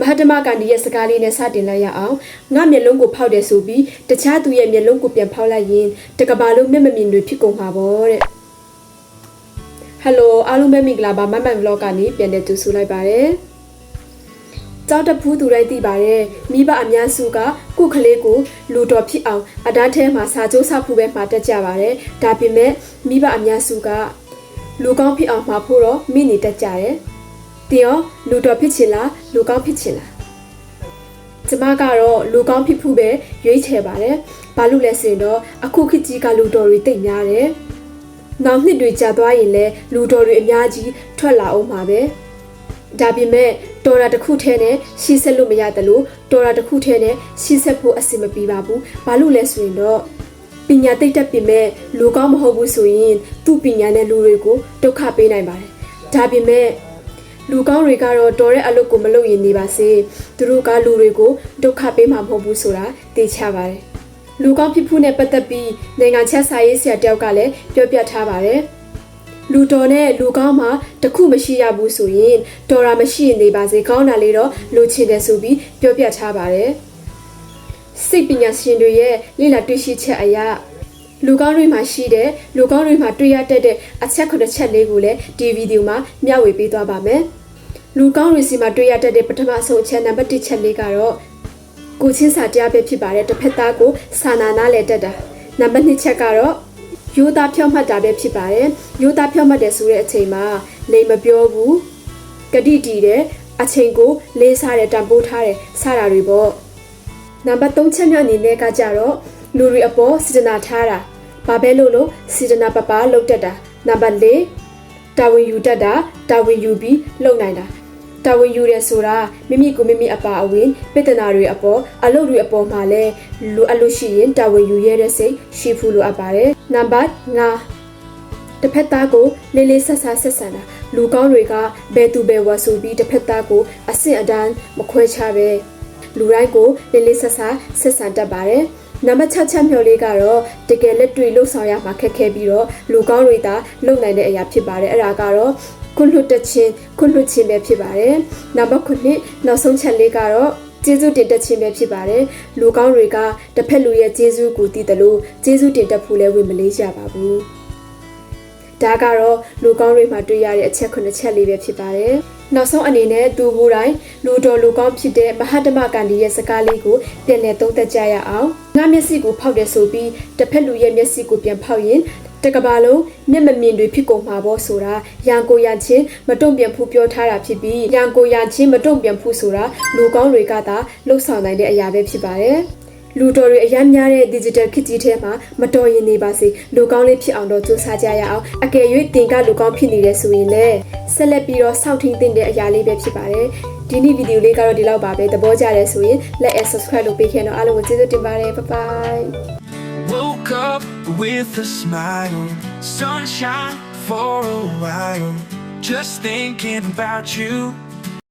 မဟာတမကန်ဒီရဲ့စကားလေးနဲ့စတင်လိုက်ရအောင်ငါမျက်လုံးကိုဖောက်တယ်ဆိုပြီးတခြားသူရဲ့မျက်လုံးကိုပြန်ဖောက်လိုက်ရင်တကဘာလုံးမျက်မမြင်တွေဖြစ်ကုန်မှာပေါ့တဲ့ဟယ်လိုအားလုံးပဲမင်္ဂလာပါမမန်ဗလော့ကနေပြန်တဲ့သူဆိုလိုက်ပါတယ်ကြောက်တဖူးသူတိုင်းသိပါတယ်မိဘအများစုကကိုယ့်ကလေးကိုလူတော်ဖြစ်အောင်အတန်းထဲမှာစာကြိုးစဖူးပဲမှာတက်ကြပါတယ်ဒါပေမဲ့မိဘအများစုကလူကောင်းဖြစ်အောင်မှာဖို့တော့မိနေတတ်ကြတယ် တင်ရောလူတော်ဖြစ်ချင်လားလူကောင်းဖြစ်ချင်လားကျမကတော့လူကောင်းဖြစ်ဖို့ပဲရွေးချယ်ပါတယ်ဘာလို့လဲဆိုရင်တော့အခုခေတ်ကြီးကလူတော်တွေတိတ်များတယ်နောက်နှစ်တွေကြာသွားရင်လည်းလူတော်တွေအများကြီးထွက်လာအောင်ပါပဲဒါပေမဲ့တော်တာတစ်ခုထဲနဲ့ရှီးဆက်လို့မရတယ်လို့တော်တာတစ်ခုထဲနဲ့ရှီးဆက်ဖို့အဆင်မပြေပါဘူးဘာလို့လဲဆိုရင်တော့ပညာတိတ်တက်ပြင်မဲ့လူကောင်းမဟုတ်ဘူးဆိုရင်သူ့ပညာနဲ့လူတွေကိုဒုက္ခပေးနိုင်ပါတယ်ဒါပေမဲ့ လူကောင်းတွေကတော့တော်တဲ့အလုပ်ကိုမလုပ်ရင်နေပါစေသူတို့ကလူတွေကိုဒုက္ခပေးမှာမဟုတ်ဘူးဆိုတာသိချပါတယ်လူကောင်းဖြစ်ဖို့နဲ့ပတ်သက်ပြီးနိုင်ငံချက်စာရေးဆရာတယောက်ကလည်းပြောပြထားပါတယ်လူတော်နဲ့လူကောင်းမှာတခုမရှိရဘူးဆိုရင်တော်တာမရှိရင်နေပါစေကောင်းတာလေးတော့လိုချင်တယ်ဆိုပြီးပြောပြထားပါတယ်စိတ်ပညာရှင်တွေရဲ့လေ့လာတွေ့ရှိချက်အရလူကောင်းတွေမှာရှိတဲ့လူကောင်းတွေမှာတွေ့ရတတ်တဲ့အချက်ခုတစ်ချက်လေးကိုလည်းဒီဗီဒီယိုမှာမျှဝေပေးသွားပါမယ် လူကောင်းတွေစီမှာတွေ့ရတတ်တဲ့ပထမဆုံးအချက်နံပါတ်1ချက်လေးကတော့ကိုချင်းစာတရားပဲဖြစ်ပါတယ်တစ်ဖက်သားကိုစာနာနာလဲတတ်တာနံပါတ်2ချက်ကတော့ယူသားဖြောက်မှတ်တာပဲဖြစ်ပါတယ်ယူသားဖြောက်မှတ်တယ်ဆိုတဲ့အချိန်မှာလိမ်မပြောဘူးကတိတည်တယ်အချိန်ကိုလေးစားတယ်တန်ဖိုးထားတယ်စတာတွေပေါ့နံပါတ်3ချက်မြောက်အနေနဲ့ကကြတော့လူတွေအပေါ်စေတနာထားတာဘာပဲလို့လို့စေတနာပပလောက်တတ်တာနံပါတ်4တာဝန်ယူတတ်တာတာဝန်ယူပြီးလုပ်နိုင်တာ တာဝန်ယူရဲဆိုတာမိမိကိုမိမိအပါအဝင်ပိတနာတွေအပေါ်အလုပ်တွေအပေါ်မှာလဲလူအလို့ရှိရင်တာဝန်ယူရတဲ့စိတ်ရှိဖို့လိုအပ်ပါတယ်နံပါတ်5တစ်ဖက်သားကိုလေးလေးဆက်ဆက်ဆက်ဆံတာလူကောင်းတွေကဘယ်သူဘယ်ဝါဆိုပြီးတစ်ဖက်သားကိုအဆင့်အတန်းမခွဲခြားပဲလူတိုင်းကိုလေးလေးဆက်ဆက်ဆက်ဆံတတ်ပါတယ်နံပါတ်6ချက်မြော်လေးကတော့တကယ်လက်တွေ့လှုပ်ဆောင်ရမှာခက်ခဲပြီးတော့လူကောင်းတွေသာလုပ်နိုင်တဲ့အရာဖြစ်ပါတယ်အဲ့ဒါကတော့ ခွလွတ်တချင်းခွလွတ်ချင်းပဲဖြစ်ပါတယ်နံပါတ်9နောက်ဆုံးချက်လေးကတော့ကျေးဇူးတင်တက်ခြင်းပဲဖြစ်ပါတယ်လူကောင်းတွေကတစ်ဖက်လူရဲ့ကျေးဇူးကိုတည်တယ်လို့ကျေးဇူးတင်တက်ဖို့လည်းဝင်မလေးကြပါဘူးဒါကတော့လူကောင်းတွေမှာတွေ့ရတဲ့အချက်9ချက်လေးပဲဖြစ်ပါတယ်နောက်ဆုံးအနေနဲ့သူဘူးတိုင်းလူတော်လူကောင်းဖြစ်တဲ့မဟာတမကန်ဒီရဲ့စကားလေးကိုပြန်လည်သုံးသပ်ကြရအောင်ငါမျက်စိကိုဖောက်တယ်ဆိုပြီးတစ်ဖက်လူရဲ့မျက်စိကိုပြန်ဖောက်ရင် တကဘာလုံးမျက်မမြင်တွေဖြစ်ကုန်မှာပေါ့ဆိုတာရန်ကိုရချင်းမတုံ့ပြန်ဘူးပြောထားတာဖြစ်ပြီးရန်ကိုရချင်းမတုံ့ပြန်ဘူးဆိုတာလူကောင်းတွေကသာလှုပ်ဆောင်နိုင်တဲ့အရာပဲဖြစ်ပါတယ်လူတော်တွေအများများတဲ့ digital ခစ်ကြီးထဲမှာမတော်ရင်နေပါစေလူကောင်းလေးဖြစ်အောင်တော့စူးစမ်းကြရအောင်အကယ်၍တင်ကလူကောင်းဖြစ်နေတယ်ဆိုရင်လည်းဆက်လက်ပြီးတော့စောင့်ထင်းတင်တဲ့အရာလေးပဲဖြစ်ပါတယ်ဒီနေ့ဗီဒီယိုလေးကတော့ဒီလောက်ပါပဲသဘောကျတယ်ဆိုရင် like and subscribe လုပ်ပေးခင်တော့အားလုံးကိုကျေးဇူးတင်ပါတယ် bye bye Woke up with a smile, sunshine for a while. Just thinking about you